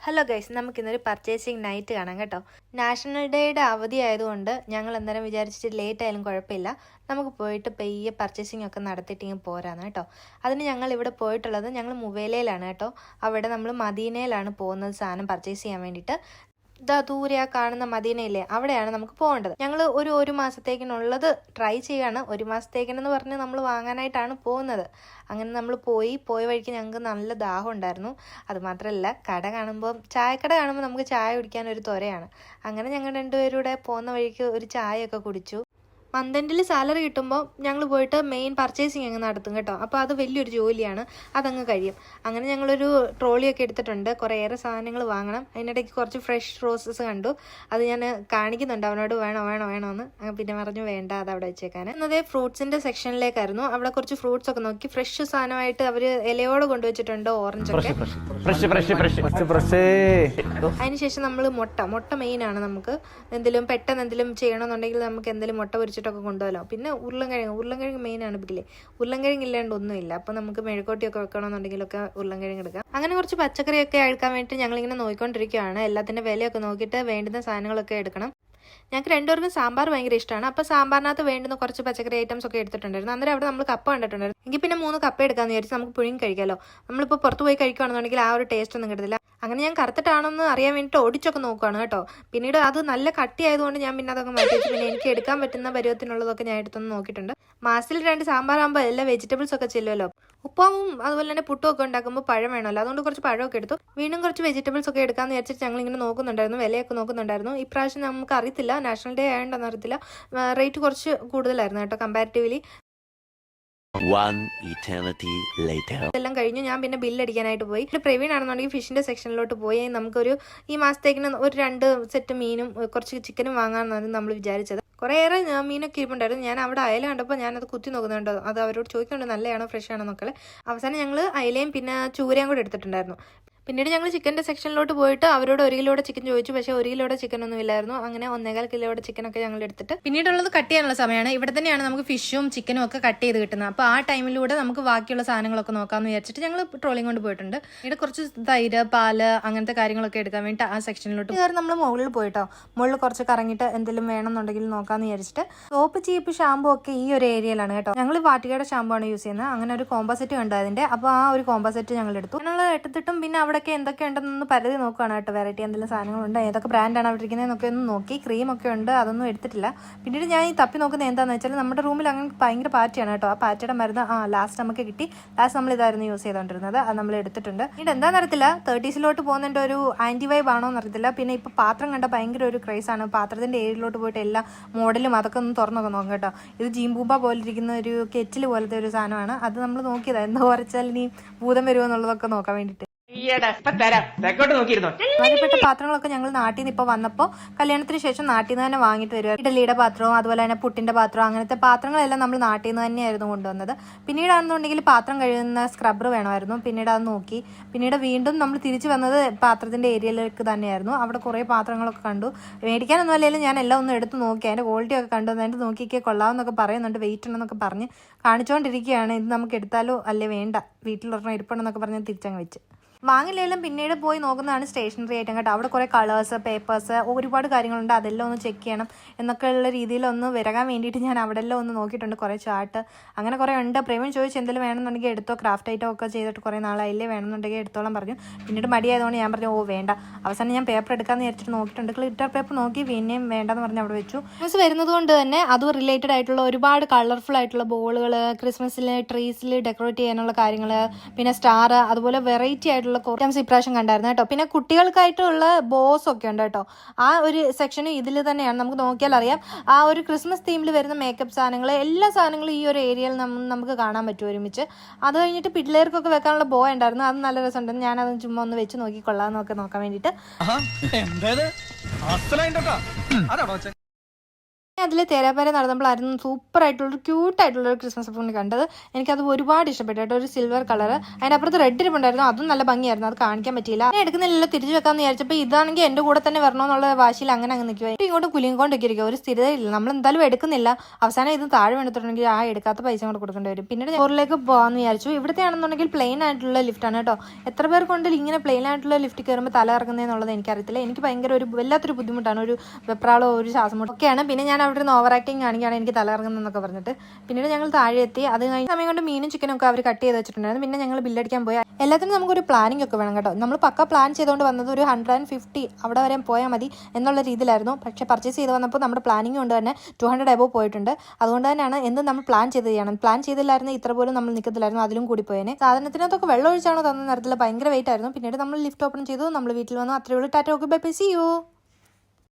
Hello guys നമുക്കിന്നൊരു purchasing night കാണാം കേട്ടോ. നാഷണൽ ഡേയുടെ അവധി ആയതുകൊണ്ട് ഞങ്ങൾ അന്നേരം വിചാരിച്ചിട്ട് ലേറ്റ് ആയാലും കുഴപ്പമില്ല. നമുക്ക് പോയിട്ട് പെയ്യെ പർച്ചേസിങ് ഒക്കെ നടത്തിയിട്ട് ഇങ്ങനെ പോരാന്ന് കേട്ടോ. അതിന് ഞങ്ങൾ ഇവിടെ പോയിട്ടുള്ളത് ഞങ്ങൾ മുവേലയിലാണ് കേട്ടോ. അവിടെ നമ്മൾ മദീനയിലാണ് പോകുന്നത് സാധനം പർച്ചേസ് ചെയ്യാൻ വേണ്ടിയിട്ട്. ദൂരെ കാണുന്ന മദീനയില്ലേ അവിടെയാണ് നമുക്ക് പോകേണ്ടത്. ഞങ്ങൾ ഒരു ഒരു മാസത്തേക്കിനുള്ളത് ട്രൈ ചെയ്യാണ്. ഒരു മാസത്തേക്കിനെന്ന് പറഞ്ഞ് നമ്മൾ വാങ്ങാനായിട്ടാണ് പോകുന്നത്. അങ്ങനെ നമ്മൾ പോയി പോയ വഴിക്ക് ഞങ്ങൾക്ക് നല്ല ദാഹം ഉണ്ടായിരുന്നു. അതുമാത്രമല്ല കട കാണുമ്പോൾ ചായക്കട കാണുമ്പോൾ നമുക്ക് ചായ കുടിക്കാൻ ഒരു ത്വരയാണ്. അങ്ങനെ ഞങ്ങൾ രണ്ടുപേരൂടെ പോകുന്ന വഴിക്ക് ഒരു ചായയൊക്കെ കുടിച്ചു. മന്തെൻഡിൽ സാലറി കിട്ടുമ്പോൾ ഞങ്ങൾ പോയിട്ട് മെയിൻ പർച്ചേസിങ് അങ്ങ് നടത്തും കേട്ടോ. അപ്പോൾ അത് വലിയൊരു ജോലിയാണ്. അതങ്ങ് കഴിയും. അങ്ങനെ ഞങ്ങളൊരു ട്രോളിയൊക്കെ എടുത്തിട്ടുണ്ട്. കുറേയേറെ സാധനങ്ങൾ വാങ്ങണം. അതിനിടയ്ക്ക് കുറച്ച് ഫ്രഷ് റോസസ് കണ്ടു. അത് ഞാൻ കാണിക്കുന്നുണ്ട്. അവനോട് വേണോ വേണോ വേണോ എന്ന്. പിന്നെ പറഞ്ഞു വേണ്ട അത് അവിടെ വെച്ചേക്കാൻ എന്നതേ ഫ്രൂട്ട്സിന്റെ സെക്ഷനിലേക്കായിരുന്നു അവിടെ കുറച്ച് ഫ്രൂട്ട്സ് ഒക്കെ നോക്കി. ഫ്രഷ് സാധനമായിട്ട് അവർ ഇലയോടെ കൊണ്ടുവച്ചിട്ടുണ്ട് ഓറഞ്ച് ഒക്കെ. ഫ്രഷ് ഫ്രഷ് ഫ്രഷ് ഫസ്റ്റ് ഫ്രഷേ അതിനുശേഷം നമ്മൾ മുട്ട. മുട്ട മെയിൻ ആണ് നമുക്ക്. എന്തെങ്കിലും പെട്ടെന്ന് എന്തെങ്കിലും ചെയ്യണമെന്നുണ്ടെങ്കിൽ നമുക്ക് എന്തെങ്കിലും മുട്ട പൊരിച്ചിട്ടൊക്കെ കൊണ്ടുപോകാലോ? പിന്നെ ഉരുളൻകിഴങ്ങ് ഉരുളൻകിഴങ്ങ് ആണ് ബില്ലേ ഉരുളൻകിഴങ്ങ് ഇല്ലാണ്ട് ഒന്നുമില്ല. അപ്പോൾ നമുക്ക് മെഴുക്കോട്ടിയൊക്കെ വെക്കണമെന്നുണ്ടെങ്കിലൊക്കെ ഉരുളൻകിഴങ്ങ് എടുക്കാം അങ്ങനെ കുറച്ച് പച്ചക്കറിയൊക്കെ എടുക്കാൻ വേണ്ടിയിട്ട് ഞങ്ങളിങ്ങനെ നോക്കിക്കൊണ്ടിരിക്കുകയാണ്. എല്ലാത്തിന്റെ വിലയൊക്കെ നോക്കിയിട്ട് വേണ്ടുന്ന സാധനങ്ങളൊക്കെ എടുക്കണം. ഞങ്ങൾക്ക് രണ്ടുപേർക്കും സാമ്പാർ ഭയങ്കര ഇഷ്ടമാണ്. അപ്പോൾ സാമ്പാറിനകത്ത് വേണ്ടുന്ന കുറച്ച് പച്ചക്കറി ഐറ്റംസ് ഒക്കെ എടുത്തിട്ടുണ്ടായിരുന്നു. അന്നേരം അവിടെ നമ്മൾ കപ്പ കണ്ടിട്ടുണ്ടായിരുന്നു. എങ്കിൽ പിന്നെ മൂന്ന് കപ്പ എടുക്കാമെന്ന് വിചാരിച്ച് നമുക്ക് പുഴുങ്ങി കഴിക്കാമല്ലോ നമ്മളിപ്പോൾ പുറത്ത് പോയി കഴിക്കുകയാണെന്നുണ്ടെങ്കിൽ ആ ഒരു ടേസ്റ്റ് ഒന്നും കിട്ടില്ല അങ്ങനെ ഞാൻ കറുത്തിട്ടാണെന്ന് അറിയാൻ വേണ്ടിയിട്ട് ഓടിച്ചൊക്കെ നോക്കുകയാണ് കേട്ടോ. പിന്നീട് അത് നല്ല കട്ടിയായതുകൊണ്ട് ഞാൻ പിന്നെ അതൊക്കെ മാറ്റി. പിന്നെ എനിക്ക് എടുക്കാൻ പറ്റുന്ന പരുവത്തിനുള്ളതൊക്കെ ഞാൻ എടുത്തൊന്ന് നോക്കിയിട്ടുണ്ട്. മാസത്തിൽ രണ്ട് സാമ്പാറാകുമ്പോൾ എല്ലാ വെജിറ്റബിൾസ് ഒക്കെ ചെല്ലുമല്ലോ ഉപ്പാവും അതുപോലെ തന്നെ പുട്ടും ഒക്കെ ഉണ്ടാക്കുമ്പോൾ പഴം വേണമല്ലോ. അതുകൊണ്ട് കുറച്ച് പഴമൊക്കെ എടുത്തു. വീണ്ടും കുറച്ച് വെജിറ്റബിൾസ് ഒക്കെ എടുക്കാമെന്ന് വിചാരിച്ചിട്ട് ഞങ്ങൾ ഇങ്ങനെ നോക്കുന്നുണ്ടായിരുന്നു. വിലയൊക്കെ നോക്കുന്നുണ്ടായിരുന്നു. ഇപ്രാവശ്യം നമുക്ക് അറിയത്തില്ല. നാഷണൽ ഡേ ആയതുകൊണ്ടെന്ന് അറിയത്തില്ല. റേറ്റ് കുറച്ച് കൂടുതലായിരുന്നു കേട്ടോ കമ്പാരിറ്റീവ്ലി എല്ലാം കഴിഞ്ഞു. ഞാൻ പിന്നെ ബില്ല് അടിക്കാനായിട്ട് പോയി. പിന്നെ പ്രവീൺ ആണെന്നുണ്ടെങ്കിൽ ഫിഷിന്റെ സെക്ഷനിലോട്ട് പോയി. നമുക്കൊരു ഈ മാസത്തേക്കിന് ഒരു രണ്ട് സെറ്റ് മീനും കുറച്ച് ചിക്കനും വാങ്ങാമെന്നാണ് നമ്മൾ വിചാരിച്ചത്. കുറേയേറെ മീനൊക്കെ ഇരിപ്പുണ്ടായിരുന്നു. ഞാൻ അവിടെ അയല കണ്ടപ്പോൾ ഞാനത് കുത്തി നോക്കുന്നുണ്ട്. അത് അവരോട് ചോദിക്കുന്നുണ്ട് നല്ലതാണോ ഫ്രഷ് ആണോ എന്നൊക്കെ അവസാനം ഞങ്ങൾ അയലയും പിന്നെ ചൂരയും കൂടെ എടുത്തിട്ടുണ്ടായിരുന്നു. പിന്നീട് ഞങ്ങൾ ചിക്കന്റെ സെക്ഷനിലോട്ട് പോയിട്ട് അവരോട് ഒരു കിലോയുടെ ചിക്കൻ ചോദിച്ചു. പക്ഷേ ഒരു കിലോയുടെ ചിക്കൻ ഒന്നും ഇല്ലായിരുന്നു. അങ്ങനെ ഒന്നേകാൽ ചിക്കൻ ഒക്കെ ഞങ്ങൾ എടുത്തിട്ട് പിന്നീടുള്ളത് കട്ട് ചെയ്യാനുള്ള സമയമാണ്. ഇവിടെ തന്നെയാണ് നമുക്ക് ഫിഷും ചിക്കനും ഒക്കെ കട്ട് ചെയ്ത് കിട്ടുന്നത്. അപ്പോൾ ആ ടൈമിലൂടെ നമുക്ക് ബാക്കിയുള്ള സാധനങ്ങളൊക്കെ നോക്കാമെന്ന് വിചാരിച്ചിട്ട് ഞങ്ങൾ ട്രോളിംഗ് കൊണ്ട് പോയിട്ടുണ്ട്. ഇവിടെ കുറച്ച് തൈര് പാൽ അങ്ങനത്തെ കാര്യങ്ങളൊക്കെ എടുക്കാൻ വേണ്ടി ആ സെക്ഷനിലോട്ട് കയറി നമ്മൾ മുകളിൽ പോയിട്ടോ. മുകളിൽ കുറച്ച് കറങ്ങിയിട്ട് എന്തെങ്കിലും വേണമെന്നുണ്ടെങ്കിൽ നോക്കാമെന്ന് വിചാരിച്ചിട്ട് സോപ്പ് ചീപ്പ് ഷാമ്പു ഒക്കെ ഈ ഒരു ഏരിയയിലാണ് കേട്ടോ. ഞങ്ങൾ വാട്ടികയുടെ ഷാമ്പു ആണ് യൂസ് ചെയ്യുന്നത്. അങ്ങനെ ഒരു കോമ്പോസെറ്റ് കണ്ടു അപ്പോൾ ആ ഒരു കോമ്പോസെറ്റ് ഞങ്ങൾ എടുത്തു. ഞങ്ങൾ എടുത്തിട്ടും പിന്നെ അവിടെയൊക്കെ എന്തൊക്കെ ഉണ്ടെന്നൊന്ന് പരതി നോക്കുകയാണ് കേട്ടോ. വെറൈറ്റി എന്തെങ്കിലും സാധനങ്ങളുണ്ട് ഏതൊക്കെ ബ്രാൻഡാണ് അവിടെ ഇരിക്കുന്നതെന്നൊക്കെ ഒന്ന് നോക്കി. ക്രീം ഒക്കെ ഉണ്ട് അതൊന്നും എടുത്തിട്ടില്ല. പിന്നീട് ഞാൻ ഈ തപ്പി നോക്കുന്നത് എന്താണെന്ന് വെച്ചാൽ നമ്മുടെ റൂമിൽ അങ്ങനെ ഭയങ്കര പാറ്റയാണ് കേട്ടോ. ആ പാറ്റയുടെ മരുന്ന് ആ ലാസ്റ്റ് നമുക്ക് കിട്ടി. ലാസ്റ്റ് നമ്മൾ ഇതായിരുന്നു യൂസ് ചെയ്തുകൊണ്ടിരുന്നത് അത് നമ്മൾ എടുത്തിട്ടുണ്ട്. പിന്നീട് എന്താണെന്ന് അറിയത്തില്ല തേർട്ടീസിലോട്ട് പോകുന്നതിന്റെ ഒരു ആന്റി വൈബ് ആണോ എന്ന് അറിയത്തില്ല. പിന്നെ ഇപ്പോൾ പാത്രം കണ്ട ഭയങ്കര ഒരു ക്രൈസ് ആണ്. പാത്രത്തിന്റെ ഏരിയയിലോട്ട് പോയിട്ട് എല്ലാ മോഡലും അതൊക്കെ ഒന്ന് തുറന്നൊക്കെ നോക്കാം കേട്ടോ. ഇത് ജീംബൂബ പോലെ ഇരിക്കുന്ന ഒരു കെറ്റിൽ പോലത്തെ ഒരു സാധനമാണ്. അത് നമ്മൾ നോക്കിയതാണ് എന്താ കുറച്ചാൽ ഇനി ഭൂതം വരുമോ എന്നുള്ളതൊക്കെ നോക്കാൻ വേണ്ടിയിട്ട് ഈയടാ ഇപ്പൊ തരാം. തെക്കോട്ട് നോക്കിയിരുന്നോ? പ്രധാനപ്പെട്ട പാത്രങ്ങളൊക്കെ ഞങ്ങൾ നാട്ടിൽ നിന്ന് ഇപ്പോൾ വന്നപ്പോൾ കല്യാണത്തിന് ശേഷം നാട്ടിൽ നിന്ന് തന്നെ വാങ്ങിയിട്ട് തരുക ഇഡലിയുടെ പാത്രവും അതുപോലെ തന്നെ പുട്ടിന്റെ പാത്രവും അങ്ങനത്തെ പാത്രങ്ങളെല്ലാം നമ്മൾ നാട്ടിൽ നിന്ന് തന്നെയായിരുന്നു കൊണ്ടുവന്നത്. പിന്നീടാണെന്നുണ്ടെങ്കിൽ പാത്രം കഴുകുന്ന സ്ക്രബ്ബർ വേണമായിരുന്നു. പിന്നീട് അത് നോക്കി. പിന്നീട് വീണ്ടും നമ്മൾ തിരിച്ചു വന്നത് പാത്രത്തിന്റെ ഏരിയയിലേക്ക് തന്നെയായിരുന്നു. അവിടെ കുറേ പാത്രങ്ങളൊക്കെ കണ്ടു. മേടിക്കാനൊന്നും അല്ലെങ്കിലും ഞാൻ എല്ലാം ഒന്ന് എടുത്ത് നോക്കി. അതിന്റെ ക്വാളിറ്റി ഒക്കെ കണ്ടു. എന്നിട്ട് നോക്കിയൊക്കെ കൊള്ളാമെന്നൊക്കെ പറയുന്നുണ്ട്. വെയിറ്റ് ഉണ്ടെന്നൊക്കെ പറഞ്ഞ് കാണിച്ചുകൊണ്ടിരിക്കുകയാണ് ഇത് നമുക്ക് എടുത്താലോ? അല്ലേ വേണ്ട. വീട്ടിലൊരെണ്ണം ഇരിപ്പുണ്ടെന്നൊക്കെ പറഞ്ഞ് തിരിച്ചങ്ങ് വെച്ച്. വാങ്ങില്ലെങ്കിലും പിന്നീട് പോയി നോക്കുന്നതാണ് സ്റ്റേഷനറി ഐറ്റം കേട്ടോ. അവിടെ കുറേ കളേഴ്സ് പേപ്പേഴ്സ് ഒരുപാട് കാര്യങ്ങളുണ്ട്. അതെല്ലാം ഒന്ന് ചെക്ക് ചെയ്യണം എന്നൊക്കെ ഉള്ള രീതിയിൽ ഒന്ന് വരകാൻ വേണ്ടിയിട്ട് ഞാൻ അവിടെ എല്ലാം ഒന്ന് നോക്കിയിട്ടുണ്ട് കുറേ ചാർട്ട് അങ്ങനെ കുറേ ഉണ്ട്. പ്രേമൻ ചോദിച്ചു എന്തെങ്കിലും വേണമെന്നുണ്ടെങ്കിൽ എടുത്തോ? ക്രാഫ്റ്റ് ഐറ്റം ഒക്കെ ചെയ്തിട്ട് കുറേ നാളായില്ലേ? വേണമെന്നുണ്ടെങ്കിൽ എടുത്തോളം പറഞ്ഞു. പിന്നീട് മടിയായതുകൊണ്ട് ഞാൻ പറഞ്ഞു ഓ വേണ്ട. അവസാനം ഞാൻ പേപ്പർ എടുക്കാമെന്ന് വിചാരിച്ചിട്ട് നോക്കിയിട്ടുണ്ട്. ഗ്ലിറ്റർ പേപ്പർ നോക്കി പിന്നെയും വേണ്ടെന്ന് പറഞ്ഞ് അവിടെ വെച്ചു. ക്രിസ്മസ് വരുന്നത് കൊണ്ട് തന്നെ അതും റിലേറ്റഡ് ആയിട്ടുള്ള ഒരുപാട് കളർഫുൾ ആയിട്ടുള്ള ബോളുകൾ ക്രിസ്മസിൽ ട്രീസിൽ ഡെക്കറേറ്റ് ചെയ്യാനുള്ള കാര്യങ്ങൾ പിന്നെ സ്റ്റാർ അതുപോലെ വെറൈറ്റി ആയിട്ടുള്ള ഐറ്റംസ് ഇപ്രാവശ്യം കണ്ടായിരുന്നു കേട്ടോ. പിന്നെ കുട്ടികൾക്കായിട്ടുള്ള ബോസ് ഒക്കെ ഉണ്ട് കേട്ടോ. ആ ഒരു സെക്ഷനും ഇതിൽ തന്നെയാണ്. നമുക്ക് നോക്കിയാൽ അറിയാം. ആ ഒരു ക്രിസ്മസ് തീമിൽ വരുന്ന മേക്കപ്പ് സാധനങ്ങൾ എല്ലാ സാധനങ്ങളും ഈ ഒരു ഏരിയയിൽ നമുക്ക് കാണാൻ പറ്റും ഒരുമിച്ച്. അത് കഴിഞ്ഞിട്ട് പിള്ളേർക്കൊക്കെ വെക്കാനുള്ള ബോ ഉണ്ടായിരുന്നു. അത് നല്ല രസമുണ്ട്. ഞാനത് ചുമ്മാ ഒന്ന് വെച്ച് നോക്കിക്കൊള്ളാം എന്നൊക്കെ നോക്കാൻ വേണ്ടിയിട്ട്. അതിൽ തേരാപ്പാര നടന്നപ്പോഴായിരുന്നു സൂപ്പർ ആയിട്ടുള്ളൊരു ക്യൂട്ട് ആയിട്ടുള്ള ഒരു ക്രിസ്മസ് പൂണി കണ്ടത്. എനിക്കത് ഒരുപാട് ഇഷ്ടപ്പെട്ടു കേട്ടോ ഒരു സിൽവർ കളർ അതിന്റെ അപ്പുറത്ത് റെഡ് ഇരിപ്പുണ്ടായിരുന്നു അതും നല്ല ഭംഗിയായിരുന്നു. അത് കാണിക്കാൻ പറ്റിയില്ല. ഞാൻ എടുക്കുന്നില്ലല്ലോ തിരിച്ചു വെക്കാമെന്ന് വിചാരിച്ചപ്പോൾ ഇതാണെങ്കിൽ എന്റെ കൂടെ തന്നെ വരണമെന്നുള്ള വാശിയിൽ അങ്ങനെ അങ്ങ് നിൽക്കുക ഇങ്ങോട്ട് കുലുങ്ങിക്കൊണ്ടൊക്കെ ഇരിക്കുക ഒരു സ്ഥിരതയില്ല. നമ്മൾ എന്തായാലും എടുക്കുന്നില്ല. അവസാനം ഇത് താഴെ വീണിട്ടുണ്ടെങ്കിൽ ആ എടുക്കാത്ത പൈസ കൂടെ കൊടുക്കേണ്ടി വരും. പിന്നീട് ചോറിലേക്ക് പോകാമെന്ന് വിചാരിച്ചു. ഇവിടുത്തെ ആണെന്നുണ്ടെങ്കിൽ പ്ലെയിൻ ആയിട്ടുള്ള ലിഫ്റ്റാണ് കേട്ടോ. എത്ര പേർ കൊണ്ട് ഇങ്ങനെ പ്ലെയിൻ ആയിട്ടുള്ള ലിഫ്റ്റ് കയറുമ്പോൾ തല ഇറങ്ങുന്നതെന്നുള്ളത് എനിക്കറിയത്തില്ല. എനിക്ക് ഭയങ്കര ഒരു വല്ലാത്തൊരു ബുദ്ധിമുട്ടാണ്. ഒരു വെപ്രാളോ ഒരു ശ്വാസം മുട്ടോ ഒക്കെയാണ്. പിന്നെ ഞാൻ അവിടെ ഓവർ ആക്ടിങ് കാണിക്കുകയാണ് എനിക്ക് തല ഇറങ്ങുന്നതെന്നൊക്കെ പറഞ്ഞിട്ട്. പിന്നീട് ഞങ്ങൾ താഴെ എത്തി അത് കഴിഞ്ഞ സമയം കൊണ്ട് മീനും ചിക്കനും ഒക്കെ അവർ കട്ട് ചെയ്ത് വെച്ചിട്ടുണ്ടായിരുന്നു. പിന്നെ ഞങ്ങൾ ബില്ലടിക്കാൻ പോയി. എല്ലാത്തിനും നമുക്കൊരു പ്ലാനിംഗ് ഒക്കെ വേണം കേട്ടോ. നമ്മൾ പക്ക പ്ലാൻ ചെയ്തുകൊണ്ട് വന്നത് ഒരു ഹൺഡ്രഡ് ആൻഡ് ഫിഫ്റ്റി അവിടെ വരെ പോയാൽ മതി എന്നുള്ള രീതിയിലായിരുന്നു. പക്ഷെ പർച്ചേസ് ചെയ്ത് വന്നപ്പോൾ നമ്മുടെ പ്ലാനിങ് കൊണ്ട് തന്നെ ടു ഹൺഡ്രഡ് എബോ പോയിട്ടുണ്ട്. അതുകൊണ്ട് തന്നെയാണ് എന്ത് നമ്മൾ പ്ലാൻ ചെയ്ത് ചെയ്യണം. പ്ലാൻ ചെയ്തില്ലായിരുന്നു ഇത്ര പോലും നമ്മൾ നിൽക്കത്തില്ലായിരുന്നു അതിലും കൂടി പോയേനെ. സാധനത്തിനകത്തൊക്കെ വെള്ളം ഒഴിച്ചാണോ തന്ന നേരത്തിൽ ഭയങ്കര വെയിറ്റ് ആയിരുന്നു. പിന്നീട് നമ്മൾ ലിഫ്റ്റ് ഓപ്പൺ ചെയ്തു. നമ്മൾ വീട്ടിൽ വന്നു. അത്രയുള്ളൂ tata okay bye bye see you